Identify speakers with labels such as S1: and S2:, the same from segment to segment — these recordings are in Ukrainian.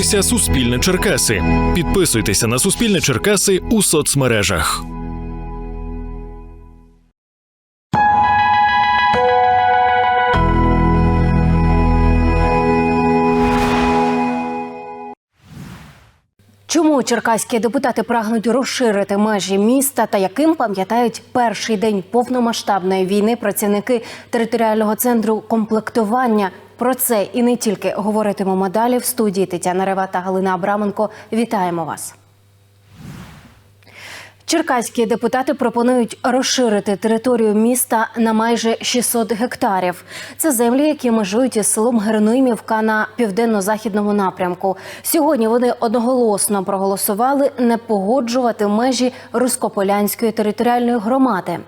S1: дивитеся Суспільне Черкаси. Підписуйтеся на Суспільне Черкаси у соцмережах.
S2: Чому черкаські депутати прагнуть розширити межі міста та яким пам'ятають перший день повномасштабної війни працівники територіального центру комплектування? Про це і не тільки говоритимемо далі в студії Тетяна Рева та Галина Абраменко. Вітаємо вас. Черкаські депутати пропонують розширити територію міста на майже 600 гектарів. Це землі, які межують із селом Герноїмівка на південно-західному напрямку. Сьогодні вони одноголосно проголосували не погоджувати межі Рускополянської територіальної громади.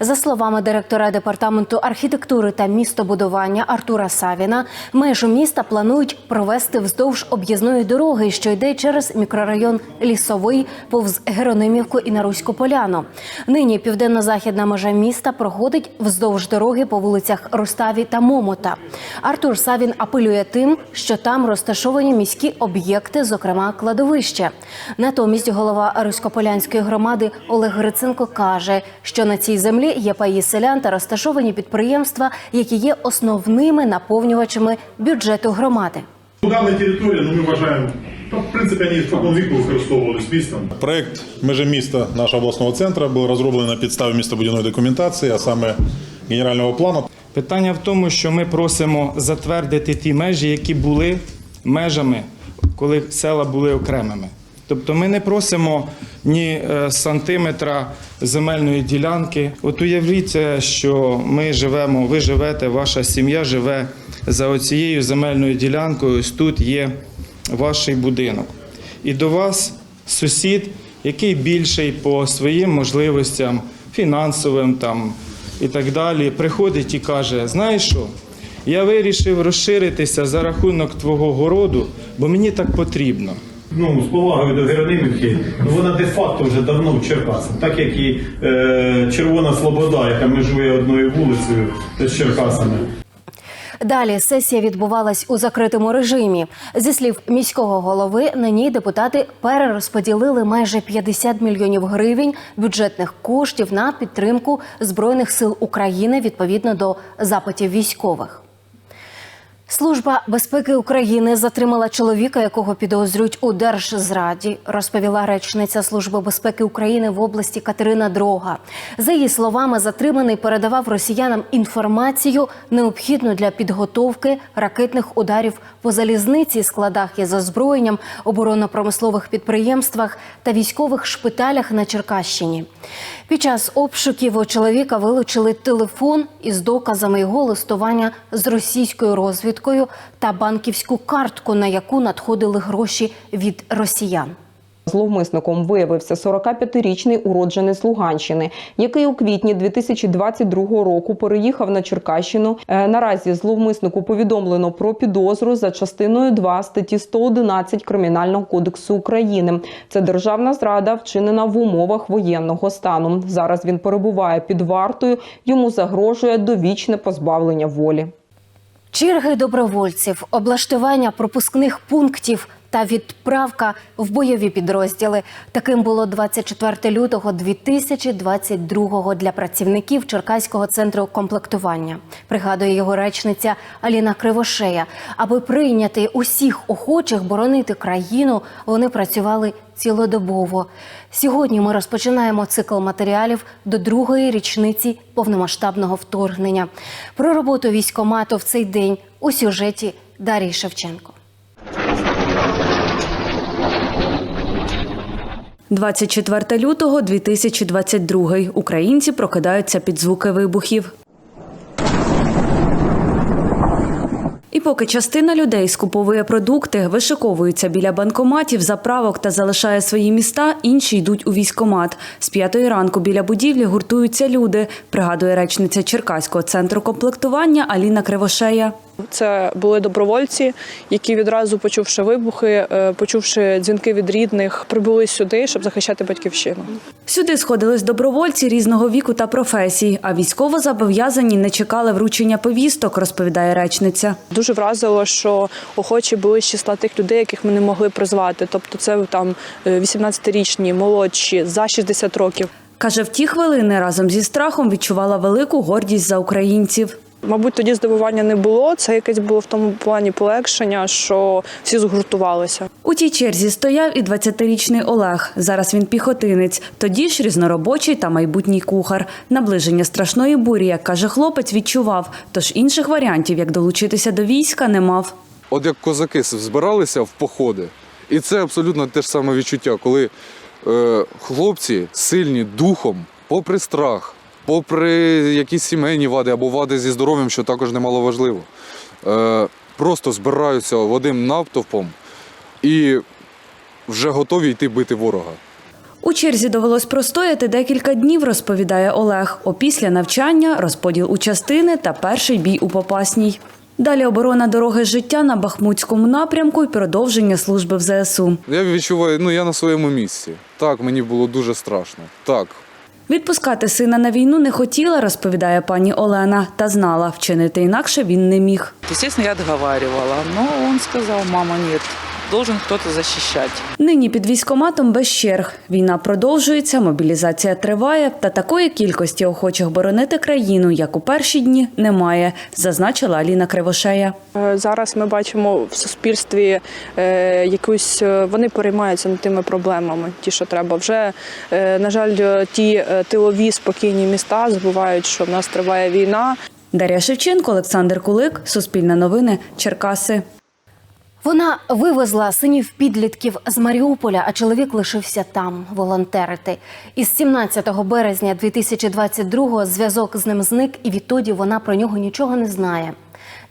S2: За словами директора департаменту архітектури та містобудування Артура Савіна, межу міста планують провести вздовж об'їзної дороги, що йде через мікрорайон Лісовий, повз Геронимівку і на Руську Поляну. Нині південно-західна межа міста проходить вздовж дороги по вулицях Руставі та Момота. Артур Савін апелює тим, що там розташовані міські об'єкти, зокрема кладовище. Натомість голова Руськополянської громади Олег Гриценко каже, що на цій землі є паї селян та розташовані підприємства, які є основними наповнювачами бюджету громади.
S3: Дані території, ну, ми вважаємо, та, в принципі, вони спокон віку використовувалися містом.
S4: Проект межі міста нашого обласного центру був розроблений на підставі містобудівної документації, а саме генерального плану.
S5: Питання в тому, що ми просимо затвердити ті межі, які були межами, коли села були окремими. Тобто ми не просимо ні е, сантиметра земельної ділянки. От уявіться, що ми живемо, ви живете, ваша сім'я живе за оцією земельною ділянкою. Ось тут є ваш будинок. І до вас сусід, який більший по своїм можливостям, фінансовим там і так далі, приходить і каже: знаєш що? Я вирішив розширитися за рахунок твого городу, бо мені так потрібно.
S3: Ну, з повагою до Геронимівки, ну вона де-факто вже давно в Черкасах. Так як і е, Червона Слобода, яка межує одною вулицею з Черкасами.
S2: Далі сесія відбувалась у закритому режимі. Зі слів міського голови, на ній депутати перерозподілили майже 50 мільйонів гривень бюджетних коштів на підтримку збройних сил України відповідно до запитів військових. Служба безпеки України затримала чоловіка, якого підозрюють у держзраді, розповіла речниця Служби безпеки України в області Катерина Дрога. За її словами, затриманий передавав росіянам інформацію, необхідну для підготовки ракетних ударів по залізниці, складах із озброєнням, оборонно-промислових підприємствах та військових шпиталях на Черкащині. Під час обшуків у чоловіка вилучили телефон із доказами його листування з російською розвідкою та банківську картку, на яку надходили гроші від росіян.
S6: Зловмисником виявився 45-річний уродженець Луганщини, який у квітні 2022 року переїхав на Черкащину. Е, Наразі зловмиснику повідомлено про підозру за частиною 2 статті 111 Кримінального кодексу України. Це державна зрада, вчинена в умовах воєнного стану. Зараз він перебуває під вартою. Йому загрожує довічне позбавлення волі.
S2: Черги добровольців, облаштування пропускних пунктів та відправка в бойові підрозділи. Таким було 24 лютого 2022 для працівників Черкаського центру комплектування. Пригадує його речниця Аліна Кривошея. Аби прийняти усіх охочих боронити країну, вони працювали цілодобово. Сьогодні ми розпочинаємо цикл матеріалів до другої річниці повномасштабного вторгнення. Про роботу військомату в цей день у сюжеті Дарії Шевченко.
S7: 24 лютого 2022. Українці прокидаються під звуки вибухів. І поки частина людей скуповує продукти, вишиковуються біля банкоматів, заправок та залишає свої міста, інші йдуть у військомат. З п'ятої ранку біля будівлі гуртуються люди, пригадує речниця Черкаського центру комплектування Аліна Кривошея.
S8: Це були добровольці, які відразу почувши вибухи, е, почувши дзвінки від рідних, прибули сюди, щоб захищати батьківщину.
S7: Сюди сходились добровольці різного віку та професій, а військово зобов'язані не чекали вручення повісток, розповідає речниця.
S8: Дуже вразило, що охочі були з числа тих людей, яких ми не могли призвати. Тобто, це там е, 18-річні, молодші, за 60 років.
S7: Каже, в ті хвилини разом зі страхом відчувала велику гордість за українців.
S8: Мабуть, тоді здивування не було. Це якесь було в тому плані полегшення, що всі згуртувалися.
S7: У тій черзі стояв і 20-річний Олег. Зараз він піхотинець, тоді ж різноробочий та майбутній кухар. Наближення страшної бурі, як каже хлопець, відчував. Тож інших варіантів, як долучитися до війська, не мав.
S9: От як козаки збиралися в походи, і це абсолютно те ж саме відчуття, коли е, хлопці сильні духом, попри страх, попри якісь сімейні вади або вади зі здоров'ям, що також немало важливо, е, просто збираються в одним навтовпом і вже готові йти бити ворога.
S7: У черзі довелось простояти декілька днів, розповідає Олег. Опісля навчання, розподіл у частини та перший бій у Попасній. Далі оборона дороги життя на Бахмутському напрямку і продовження служби в ЗСУ.
S9: Я відчуваю, ну я на своєму місці. Так, мені було дуже страшно. Так,
S7: Відпускати сина на війну не хотіла, розповідає пані Олена, та знала, вчинити інакше він не міг.
S10: Звісно, я отговаривала, але он сказав, мама, нет, должен кто-то защищать.
S7: Нині під військоматом без черг. Війна продовжується, мобілізація триває, та такої кількості охочих боронити країну, як у перші дні, немає, зазначила Аліна Кривошея.
S8: Е, Зараз ми бачимо в суспільстві е, якусь е, вони переймаються над тими проблемами, ті, що треба. Вже е, на жаль, ті тилові спокійні міста забувають, що в нас триває війна.
S7: Дар'я Шевченко, Олександр Кулик, Суспільне новини, Черкаси.
S2: Вона вивезла синів підлітків з Маріуполя, а чоловік лишився там волонтерити. Із 17 березня 2022-го зв'язок з ним зник, і відтоді вона про нього нічого не знає.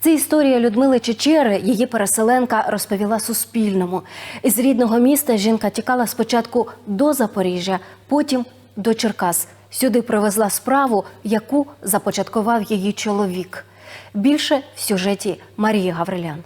S2: Це історія Людмили Чечери, її переселенка, розповіла Суспільному. Із рідного міста жінка тікала спочатку до Запоріжжя, потім до Черкас. Сюди привезла справу, яку започаткував її чоловік. Більше в сюжеті Марії Гаврилян.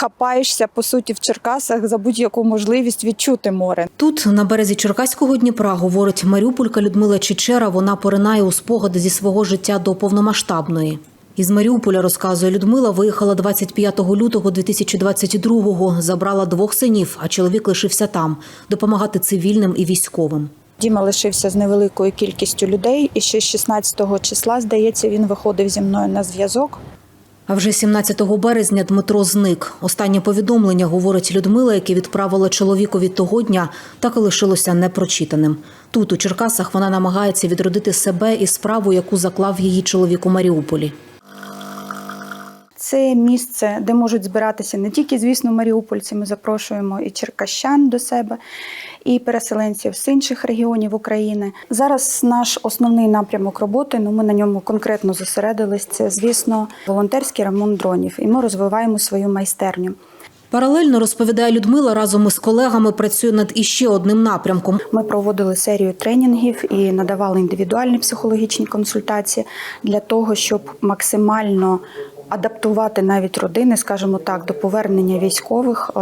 S11: Хапаєшся по суті в Черкасах за будь-яку можливість відчути море.
S12: Тут, на березі Черкаського Дніпра, говорить Маріуполька Людмила Чечера. Вона поринає у спогади зі свого життя до повномасштабної. Із Маріуполя розказує Людмила, виїхала 25 лютого 2022-го, забрала двох синів, а чоловік лишився там допомагати цивільним і військовим.
S11: Діма лишився з невеликою кількістю людей, і ще з 16-го числа, здається, він виходив зі мною на зв'язок.
S12: А вже 17 березня Дмитро зник. Останнє повідомлення, говорить Людмила, яке відправила чоловікові того дня, так і лишилося непрочитаним. Тут, у Черкасах, вона намагається відродити себе і справу, яку заклав її чоловік у Маріуполі.
S11: Це місце, де можуть збиратися не тільки, звісно, маріупольці. Ми запрошуємо і черкащан до себе, і переселенців з інших регіонів України. Зараз наш основний напрямок роботи. Ну ми на ньому конкретно зосередились. Це, звісно, волонтерський ремонт дронів, і ми розвиваємо свою майстерню.
S12: Паралельно розповідає Людмила, разом із колегами працює над іще одним напрямком.
S11: Ми проводили серію тренінгів і надавали індивідуальні психологічні консультації для того, щоб максимально адаптувати навіть родини, скажімо так, до повернення військових е,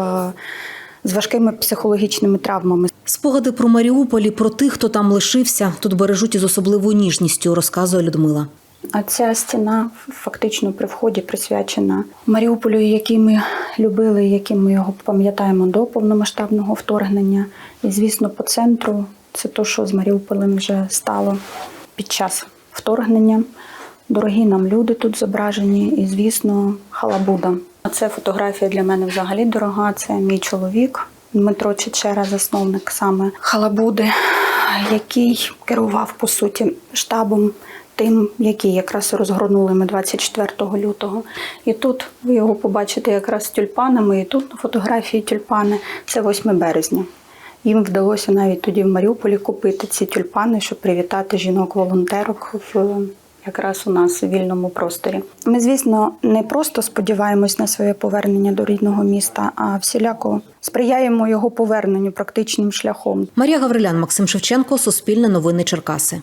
S11: з важкими психологічними травмами.
S12: Спогади про Маріуполь про тих, хто там лишився, тут бережуть із особливою ніжністю, розказує Людмила.
S11: А ця стіна фактично при вході присвячена Маріуполю, який ми любили, яким ми його пам'ятаємо до повномасштабного вторгнення. І, звісно, по центру це те, що з Маріуполем вже стало під час вторгнення. Дорогі нам люди тут зображені, і, звісно, халабуда. А це фотографія для мене взагалі дорога. Це мій чоловік Дмитро Чечера, засновник саме халабуди, який керував по суті штабом тим, який якраз розгорнули ми 24 лютого. І тут ви його побачите якраз з тюльпанами, і тут на фотографії тюльпани це 8 березня. Їм вдалося навіть тоді в Маріуполі купити ці тюльпани, щоб привітати жінок-волонтерок в якраз у нас у вільному просторі. Ми, звісно, не просто сподіваємось на своє повернення до рідного міста, а всіляко сприяємо його поверненню практичним шляхом.
S12: Марія Гаврилян, Максим Шевченко, Суспільне новини Черкаси.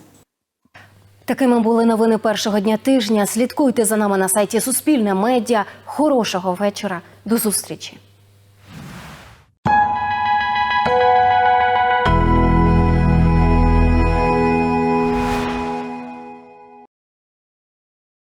S2: Такими були новини першого дня тижня. Слідкуйте за нами на сайті Суспільне медіа. Хорошого вечора. До зустрічі.